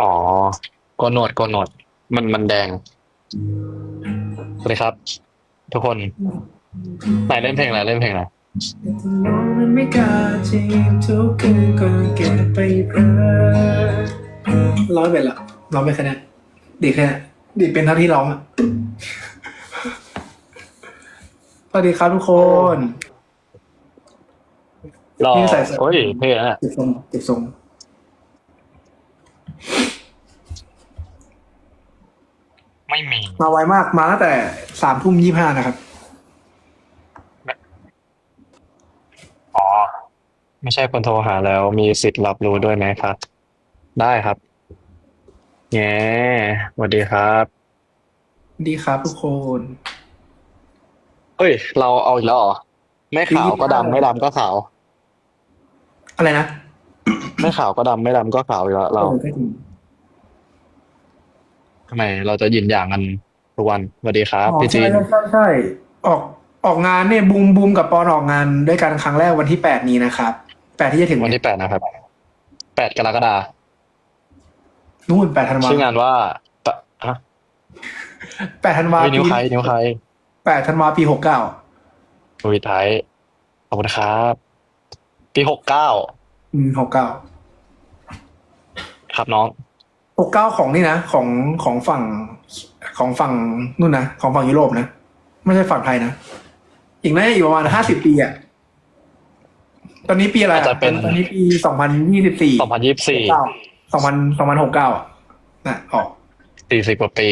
อ๋อโกนหนวดโกนหนวดมันมันแดงสวัสดีครับ ทุกคนไหนเล่นเพลงอะไรเล่นเพลงอะไรน้องนั้นไม่กล้าจีบทุกคืนก็เก็บไปเพลินร้อยไปละร้องไปแค่นี้ดีแค่นี้ดีเป็นเท่าที่ร้องอะสวัสดีครับทุกคนรอนี่ใส่เสื้อ โอ้ยเท่นะเก็บทรงเก็บทรง ไม่มีมาไวมากมาตั้งแต่สามทุ่มยี่ห้านะครับ อ๋อ ไม่ใช่คนโทรหาแล้วมีสิทธิ์รับรู้ด้วยไหมครับ ได้ครับแง่สวัสดีครับ ดีครับทุกคนเฮ้ย เราเอาอีกแล้วเหรอ ไม่ขาวก็ดำไม่ดำก็ขาว อะไรนะไม่ขาวก็ดำไม่ดำก็ขาวอีกแล้วเราออก็จริง ทำไมเราจะหยินอย่างกัน ทุกวันสวัสดีครับอ๋อพี่จีใช่นใช่ใช่ใช่ออกออกงานเนี่ยบูมบูมกับปอนออกงานด้วยกันครั้งแรกวันที่แปดนี้นะครับแปดที่จะถึงวันที่แปดนะครับแปดกรกฎาคมนู่นแปดธันวาชื่องานว่าปะฮะแปดธันวาเฮ้ยนิ้วปีใครนิ้วใครแปดธันวาปีหกเก้าวีไทยขอบคุณครับ ปีหกเก้าอืมหกเก้าครับน้องหกเก้าของนี่นะ ของของฝั่ง ของฝั่งนู่นนะของฝั่งยุโรปนะไม่ใช่ฝั่งไทยนะอีกน่าจะอยู่ประมาณห้าสิบปีอะตอนนี้ปีอะไรอาจจะเป็น ตอนนี้ปีสองพันยี่สิบสี่สองพันยี่สิบสี่เก้าสองพันสองพันหกเก้าอะนะออกสี่สิบกว่าปี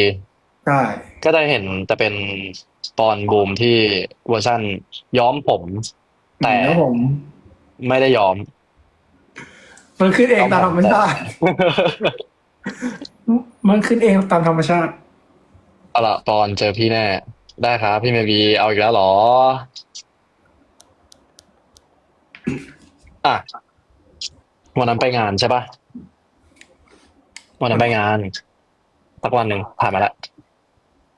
ใช่ก็ได้เห็นจะเป็นตอนบูมที่เวอร์ชันย้อมผม แต่แล้วผม ไม่ได้ย้อม มันขึ้นเองตามธรรมชาติ มันขึ้นเองตามธรรมชาติ เอาละปอนเจอพี่แน่ ได้ครับ พี่เมบีเอาอีกแล้วเหรอ อะ วันนั้นไปงานใช่ปะวันนั้นไปงานสักวันหนึ่งผ่านมาแล้ว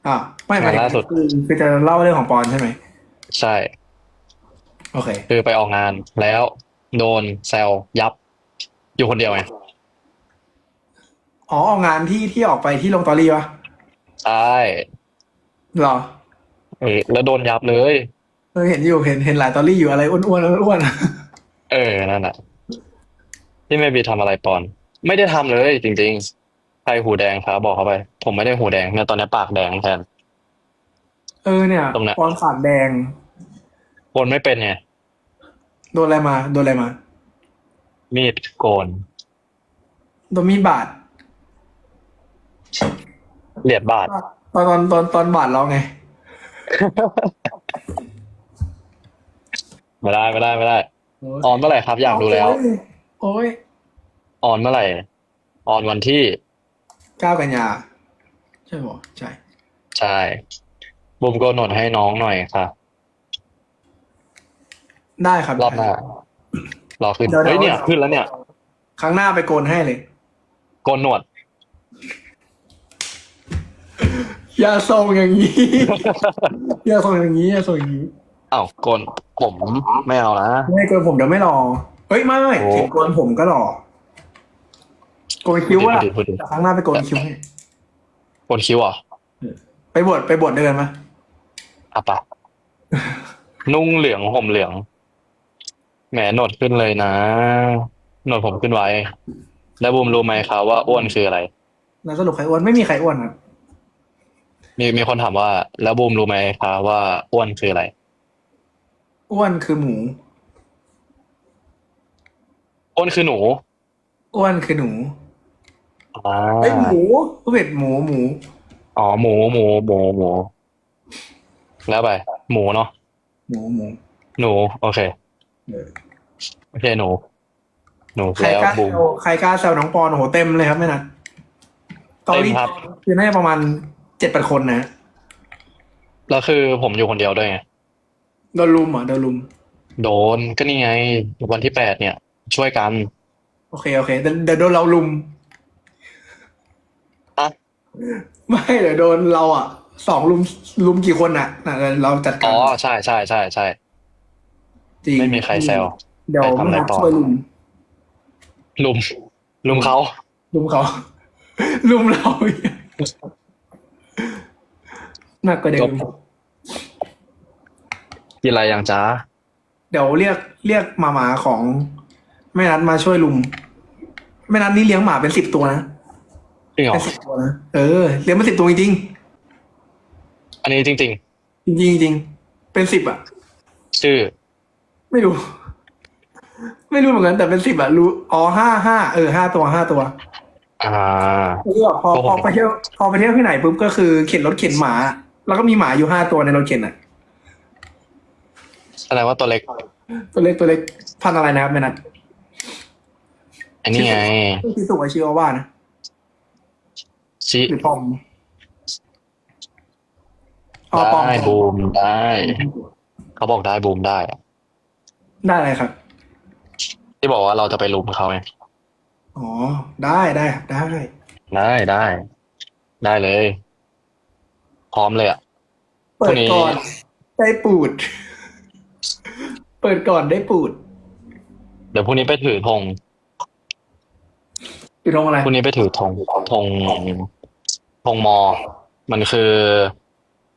อะไม่หมายถึงล่าสุด คือคือจะเล่าเรื่องของปอนใช่ไหมใช่ โอเค คือไปออกงานแล้ว โดนแซวยับ อยู่คนเดียวไงอ๋อออกงานที่ที่ออกไปที่ลงตอรี่วะ ใช่เหรอเออแล้วโดนยับเลย เออเห็นอยู่เห็นเห็นหลายตอรี่อยู่อะไรอ้วนๆอ้วนเออ นั่นแหละพี่เมบีทำอะไรปอน ไม่ได้ทำเลยจริงๆ ใครหูแดงครับบอกเขาไป ผมไม่ได้หูแดงเนี่ยตอนนี้ปากแดงแทน ๆเออเนี่ยตรงไหน ปอนขาดแดง คนไม่เป็นไง โดนอะไรมา โดนอะไรมา มีดโกน โดนมีดบาด เหรียญบาท ตอนตอนตอนตอนบาดร้องไง ไม่ได้ไม่ได้ไม่ได้ ออนเมื่อไหร่ครับ อยากดูแล้วโอ้ยโอ้ยออนเมื่อไหร่ ออนวันที่เก้ากันยา ใช่ปะใช่ ใช่บุมโกนหนวดให้น้องหน่อยค่ะ ได้ครับรอบหน้ารอขึ้นเดี๋ยวเฮ้ยเนี่ยเดี๋ยวขึ้นแล้วเนี่ย ครั้งหน้าไปโกนให้เลย โกนหนวด อย่าส่งอย่างนี้ อย่าส่งอย่างนี้ อย่าส่งอย่างนี้อ้าวโกนผมไม่เอานะ ไม่โกนผมเดี๋ยวไม่รอเฮ้ยไม่ไม่โอ้ ถึงโกนผมก็รอโกนคิ้วว่าพูดดิพูดดิครั้งหน้าไปโกนคิ้วให้โกนคิ้วเหรอะไปบวชไปบวชเดินมาอะปะนุ่งเหลืองห่มเหลืองแหมหนวดขึ้นเลยนะหนวดผมขึ้นไว้ แล้วบูมรู้ไหมครับว่าอ้วนคืออะไร แล้วสรุปใครอ้วนไม่มีใครอ้วนครับ มีมีคนถามว่า แล้วบูมรู้ไหมครับว่าอ้วนคืออะไร อ้วนคือหมู อ้วนคือหนูอ้วนคือหนูอ่าไอยหมูผู้เป็ดหมูหมู อ๋อหมูหมูหมูหมู แล้วไป หมูเนาะหมูหมูหนู โอเคเออโอเคหนู หนูใครแล้วกล้าบูม แซวใครกล้าแซวน้องปอนโอ้โหเต็มเลยครับแม่นัทตอนนี้เต็มครับ คือน่าจะประมาณ เจ็ดแปดคนนะแล้วคือผมอยู่คนเดียวด้วยไงโดนลุมเหรอะโดนลุม โดนก็นี่ไง วันที่แปดเนี่ย ช่วยกันโอเคโอเคเดี๋ยวเดี๋ยวโดนเราลุม อะไม่เดี๋ยวโดนเราอะสองลุมลุมกี่คนอะน่ะเดี๋ยวเราจัดกาอ๋รอใช่ใช่ใช่ใช่ จริงไม่มีใครแซวเดี๋ยวใครทำอะไรแม่นัทต่อ ช่วยลุมลุม ลุมเขาลุมเขา ลุมเรา อีกหนักกว่าเดิมกินอะไรยังจ้าเดี๋ยวเรียกเรียกหมาหมาของแม่นัทมาช่วยลุมแม่นัทนี่เลี้ยงหมาเป็นสิบตัวนะจริงเหรอเป็นสิบตัวนะเออเลี้ยงเป็นสิบตัวจริงอันนี้จริง ๆจริงๆจริงๆเป็นสิบอะๆ ชื่อ ไม่รู้ ไม่รู้เหมือนกันแต่เป็นสิบอะรู้อ๋อห้าห้าเออห้าตัวห้าตัวอ่าคือแบบพอโอ้โหพอไปเที่ยวพอไปเที่ยวที่ไหนปุ๊บก็คือเข็นรถเข็นหมา แล้วก็มีหมาอยู่ห้าตัวในรถเข็นอะแสดงว่าตัวเล็ก ตัวเล็กตัวเล็กพันธุ์อะไรนะครับแม่นัทอันนี้ไงที่สุกไอชิวาว่านะชิหรือปอมอ๋อปอมได้บูมได้ เขาบอกได้บูมได้อะได้อะไรครับ ที่บอกว่าเราจะไปลุมเขาไงอ๋อ ได้ได้ครับได้ ได้ได้ ได้เลย พร้อมเลยอะเปิพรุ่ดงนี้ก่อนได้ปูด เปิดก่อนได้ปูด เดี๋ยวพรุ่งนี้ไปถือธงอยู่ตรงอะไรพรุ่งนี้ไปถือธงธงธงมอ มันคือ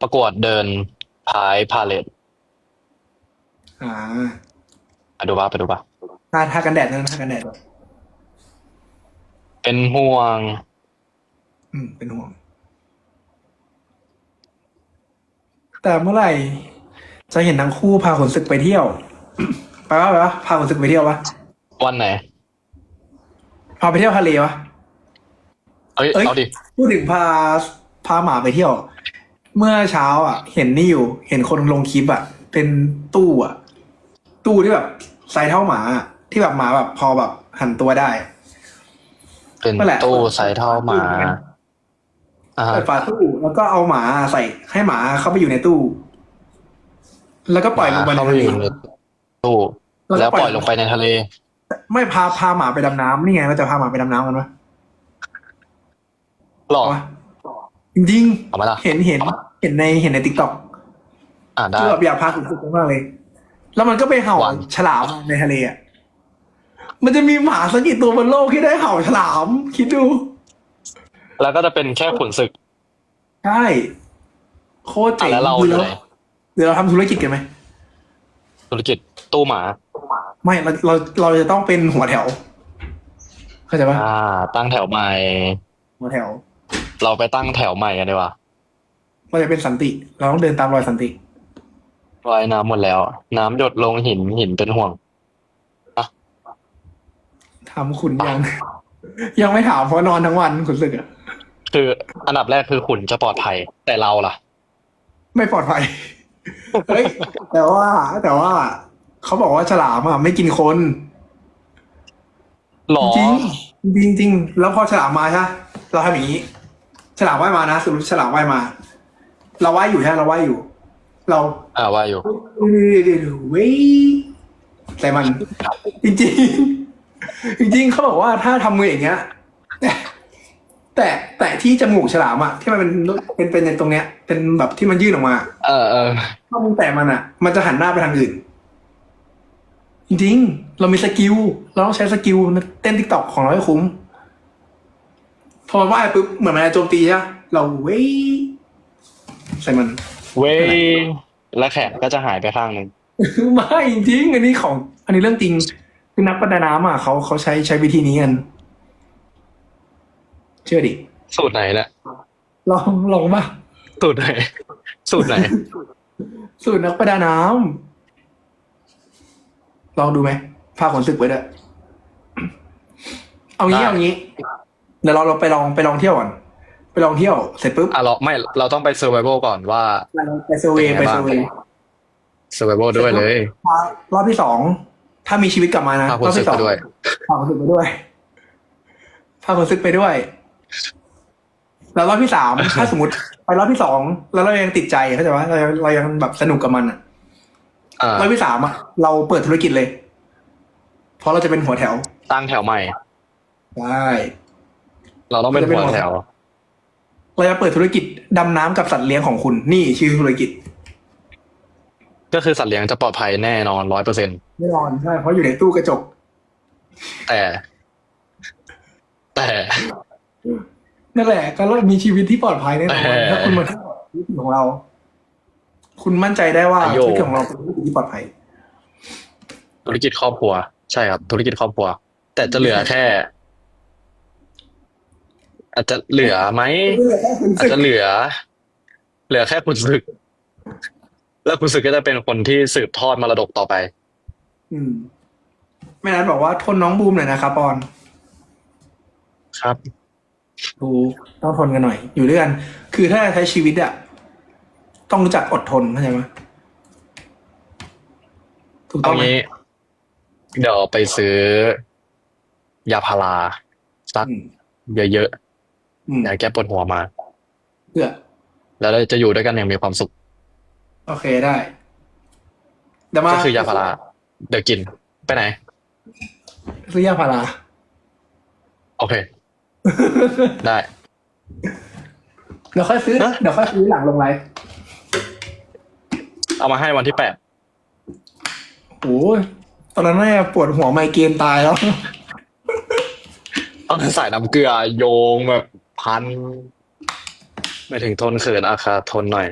ประกวดเดินพายพาเลทอ่าไปดูป่ะไปดูป่ะทาทากันแดดนะทากันแดดด้วยเป็นห่วง อืม เป็นห่วง แต่เมื่อไหร่ จะเห็นทั้งคู่พาขนศึกไปเที่ยวไปวะไปวะพาขนศึกไปเที่ยววะวันไหน พาไปเที่ยวทะเลวะเอ้ย เอ้ยเอาดิ พูดถึงพาพาหมาไปเที่ยว เมื่อเช้าอะ เห็นนี่อยู่ เห็นคนลงคลิปอะ เป็นตู้อะ ตู้ที่แบบไซส์เท่าหมาอะที่แบบหมาแบบพอแบบหันตัวได้ เป็นนั่นแหละ ตู้ใส่เท่าหมาอ่า เปิดฝาตู้แล้วก็เอาหมาใส่ให้หมาเข้าไปอยู่ในตู้ แล้วก็ปล่อยลงไปในเข้าไปทะเลอยู่ในตู้แล้วก็แล้วปปล่ล่ออยยลงไปในทะเล ไม่พาพาหมาไปดำน้ำนี่ไงเราจะพาหมาไปดำน้ำกันปะหรอเอาปะจริงเอาไหมล่ะๆเห็นเห็นเห็นในเห็นในติ๊กต็อกอ่าได้คือแบบอยากพาสุดๆมากเลย แล้วมันก็ไปเห่าหวานฉลามในทะเลอะมันจะมีหมาสักกี่ตัวบนโลกที่ได้เห่าฉลาม คิดดู แล้วก็จะเป็นแค่ขุนศึก ใช่โคตรอะเจ๋งแล้วเราคืออยู่เราไหนเดี๋ยวเราทำธุรกิจกันไหม ธุรกิจตู้หมา ไม่เราเราเราจะต้องเป็นหัวแถว เข้าใจปะอ่า ตั้งแถวใหม่ หัวแถว เราไปตั้งแถวใหม่กันดีกว่าเราจะเป็นสันติ เราต้องเดินตามรอยสันติว่ายน้ำหมดแล้ว น้ำหยดลงหินหินเป็นห่วง ถามขุนยัง ยังไม่ถามเพราะนอนทั้งวันขุนศึกอะ คืออันดับแรกคือขุนจะปลอดภัย แต่เราล่ะ ไม่ปลอดภัย เฮ้ย แต่ว่าแต่ว่า เขาบอกว่าฉลามอะไม่กินคนหรอจริงจริงจริงๆแล้วพอฉลามมาใช่ปะเราทำอย่างนี้ ฉลามว่ายมานะสมมติฉลามว่ายมา เราว่ายอยู่ใช่ไหมเราว่ายอยู่ เราอ่าว่าอยู่ เดี๋ยวๆเว้ยแต่มัน จริง ๆ จริง ๆเขาบอกว่าถ้าทำมืออย่างเงี้ย แต่แต่แต่ที่จมูกฉลามอะที่มันเป็นเป็นเป็นในตรงเนี้ย เป็นแบบที่มันยื่นออกมาเออเออถ้ามึงแตะมันอะมันจะหันหน้าไปทางอื่น จริงๆเรามีสกิลเราต้องใช้สกิลเต้นทิกตอกของเราให้คุ้มพอมันว่ายปุ๊บเหมือนมันจะโจมตีใช่ปะเราเว้ยใส่มัน เว้ยแล้วแขนก็จะหายไปข้างหนึ่งไม่จริงอันนี้ของ อันนี้เรื่องจริงคือนักประดาน้ำอะเขาเขาใช้ใช้วิธีนี้กัน เชื่อดิ สูตรไหนเนี่ยลองลองป่ะสูตรไหน สูตรไหน สูตรนักประดาน้ำลองดูไหมพาขนศึกไปด้วยเอางี้ได้ เอางี้เดี๋ยวเราเราไปลองไปลองเที่ยวก่อน ไปลองเที่ยวเสร็จปุ๊บอะเราไม่เราต้องไปเซอร์ไ a เ l ก่อนว่า ไปเซอร์เวย์เป็นไปไงเซอร์เวย์ เซอร์ไ a เ l ด้วยเลย รอบที่สอง ถ้ามีชีวิตกลับมานะพารคนอบศึกที่สอไปงด้วย พาขนศึกไปด้วยพาขนศึกไปด้วย แล้วรอบที่สาม ถ้าสมมติไปรอบที่สองแล้วเรายังติดใจเข้าใจไหมเรายังเรายังแบบสนุกกับมันอะอ่ารอบที่สามอะเราเปิดธุรกิจเลย เพราะเราจะเป็นหัวแถวตั้งแถวใหม่ ใช่เราต้องเป็นเราจะเป็นหัวหัวแถแถววเราจะเปิดธุรกิจดำน้ำกับสัตว์เลี้ยงของคุณ นี่ชื่อธุรกิจก็คือสัตว์เลี้ยงจะปลอดภัยแน่นอนร้อยเปอร์เซ็นไม่นอนใช่เพราะอยู่ในตู้กระจก แต่ แต่ นั่นแหละ ก็มีชีวิตที่ปลอดภัยแน่นอนถ้าคุณมาที่ชีวิตของเรา คุณมั่นใจได้ว่าชีวิตของเราเป็นชีวิตที่ปลอดภัย ธุรกิจครอบครัว ใช่ครับ ธุรกิจครอบครัว แต่จะเหลือแค่ อาจจะเหลือไหมอาจจะเหลือ เหลือแค่คุณศึก แล้วคุณศึกก็จะเป็นคนที่สืบทอดมรดกต่อไป อืมแม่นัทบอกว่าทนน้องบูมหน่อยนะครับปอน ครับ ดูต้องทนกันหน่อย อยู่ด้วยกัน คือถ้าใช้ชีวิตอะต้องรู้จักอดทนเข้าใจไหมถูกต้เอาองไหมงี้ เดี๋ยวไปซื้อยาพาราสักอืมเยอะอืมๆยาแก้ปวดหัวมา เพื่อ แล้วเราจะอยู่ด้วยกันอย่างมีความสุข โอเคได้เดี๋ยวมาก็คือยาพาราเดี๋ยวกิน ไปไหน ซื้อยาพารา โอเค ได้ เดี๋ยวค่อยซื้อ ฮะ เดี๋ยวค่อยซื้อหลังลงไลฟ์เอามาให้วันที่แปดโอ้ยตอนนั้นแม่ปวดหัวไมเกรนตายแล้ว ต้องใส่น้ำเกลือโยงแบบพัน ไม่ถึงทนเขินอาคาทนหน่อย